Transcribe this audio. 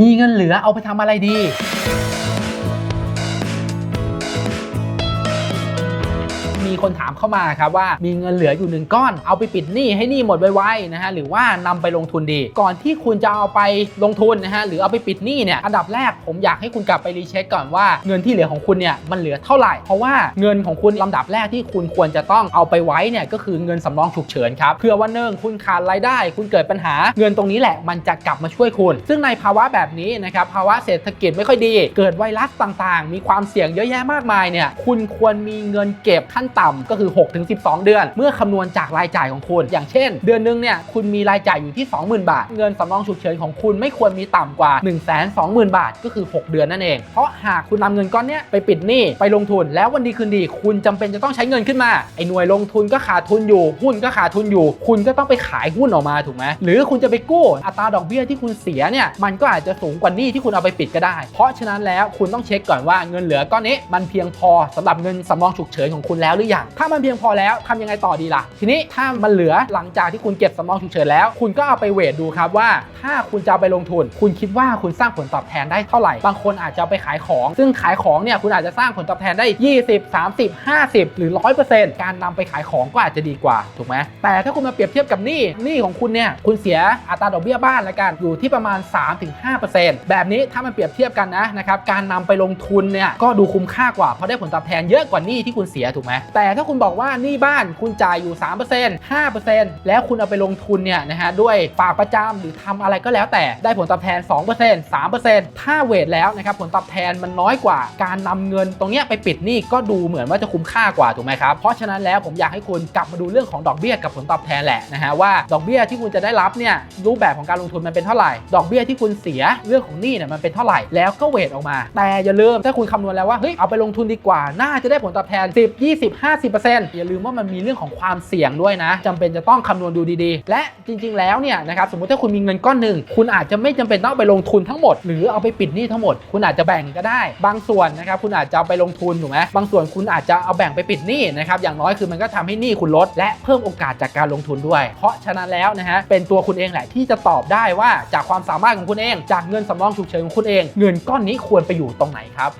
มีเงินเหลือเอาไปทำอะไรดี มีคนถามเข้ามาครับว่ามีเงินเหลืออยู่หนึ่งก้อน เอาไปปิดหนี้ให้หนี้หมดไวๆนะฮะหรือว่านำไปลงทุนดี ก่อนที่คุณจะเอาไปลงทุนนะฮะหรือเอาไปปิดหนี้เนี่ยอันดับแรกผมอยากให้คุณกลับไปรีเช็คก่อนว่าเงินที่เหลือของคุณเนี่ยมันเหลือเท่าไหร่ เพราะว่าเงินของคุณลำดับแรกที่คุณควรจะต้องเอาไปไว้เนี่ยก็คือเงินสำรองฉุกเฉินครับเพื่อวันหนึ่งคุณขาดรายได้ คุณเกิดปัญหาเงินตรงนี้แหละมันจะกลับมาช่วยคุณ ซึ่งในภาวะแบบนี้นะครับภาวะเศรษฐกิจไม่ค่อยดี เกิดไวรัสต่างๆ มีความเสี่ยงเยอะแยะมากมายเนี่ยคุณควรมีเงินเก็บขั้นต่ำก็คือ 6-12 เดือน เมื่อคำนวณจากรายจ่ายของคุณ อย่างเช่น เดือนหนึงเนี่ยคุณมีรายจ่ายอยู่ที่ 20,000 บาท เงินสำรองฉุกเฉินของคุณไม่ควรมีต่ำกว่า 120,000 บาท ก็คือ 6 เดือนนั่นเอง เพราะหากคุณนำเงินก้อนเนี้ยไปปิดหนี้ไปลงทุน แล้ววันดีคืนดี คุณจำเป็นจะต้องใช้เงินขึ้นมาไอ้หน่วยลงทุนก็ขาดทุนอยู่ หุ้นก็ขาดทุนอยู่ คุณก็ต้องไปขายหุ้นออกมาถูกไหมหรือคุณจะไปกู้อัตราดอกเบี้ยที่คุณเสียเนี่ยมันก็อาจจะสูงกว่าหนี้ที่คุณเอาไปปิดก็ได้ เพราะฉะนั้นแล้วคุณต้องเช็คก่อนว่าเงินเหลือก้อนนี้มันเพียงพอสำหรับเงินสำรองฉุกเฉินของคุณแล้วหรือยัง ถ้ามันเพียงพอแล้วทำยังไงต่อดีล่ะ ทีนี้ถ้ามันเหลือหลังจากที่คุณเก็บสำรองฉุกเฉินแล้ว คุณก็เอาไปเวทดูครับว่า ถ้าคุณจะไปลงทุน คุณคิดว่าคุณสร้างผลตอบแทนได้เท่าไหร่ บางคนอาจจะเอาไปขายของ ซึ่งขายของเนี่ยคุณอาจจะสร้างผลตอบแทนได้ 20 30 50 หรือ 100%การนำไปขายของก็อาจจะดีกว่าถูกไหมแต่ถ้าคุณมาเปรียบเทียบกับหนี้หนี้ของคุณเนี่ยคุณเสียอัตราดอกเบี้ยบ้านละกันอยู่ที่ประมาณ 3-5%แบบนี้ถ้ามันเปรียบเทียบกันนะนะครับการนำไปลงทุนเนี่ยก็ดูคุ้มค่ากว่าเพราะได้ผลตอบแทนเยอะกว่าหนี้ที่คุณเสียถูกไหมแต่ถ้าคุณบอกว่านี้บ้านคุณจ่ายอยู่ 3% 5%แล้วคุณเอาไปลงทุนเนี่ยนะฮะด้วยฝากประจำหรือทำอะไรก็แล้วแต่ได้ผลตอบแทน 2% 3%ถ้าเวทแล้วนะครับผลตอบแทนมันน้อยกว่า การนำเงินตรงเนี้ยไปปิดหนี้ก็ดูเหมือนว่าจะคุ้มค่ากว่าถูกไหมครับเพราะฉะนั้นแล้วผมอยากให้คุณกลับมาดูเรื่องของดอกเบี้ยกับผลตอบแทนแหละนะฮะว่าดอกเบี้ยที่คุณจะได้รับเนี่ยรูปแบบของการลงทุนมันเป็นเท่าไหร่ ดอกเบี้ยที่คุณเสียเรื่องของหนี้เนี่ยมันเป็นเท่าไหร่แล้วก็เวทออกมา แต่อย่าลืมถ้าคุณคำนวณแล้วว่าเฮ้ยเอาไปลงทุนดีกว่าน่าจะได้ผลตอบแทน 10 20 50%อย่าลืมว่ามันมีเรื่องของความเสี่ยงด้วยนะจำเป็นจะต้องคำนวณดูดีๆ และจริง ๆ แล้วเนี่ยนะครับสมมติถ้าคุณมีเงินก้อนหนึ่งคุณอาจจะไม่จำเป็นต้องไปลงทุนทั้งหมด หรือเอาไปปิดหนี้ทั้งหมด คุณอาจจะแบ่งก็ได้ บางส่วนนะครับคุณอาจจะเอาไปลงทุนถูกไหมบางส่วนคุณอาจจะเอาแบ่งไปปิดหนี้นะครับอย่างน้อยคือมันก็ทำให้หนี้คุณลด และเพิ่มโอกาสจากการลงทุนด้วย เพราะฉะนั้นแล้วนะฮะเป็นตัวคุณเองแหละที่จะตอบได้ว่าจากความสามารถของคุณเอง จากเงินสำรองฉุกเฉินของคุณเอง เงินก้อนนี้ควรไปอยู่ตรงไหนครับ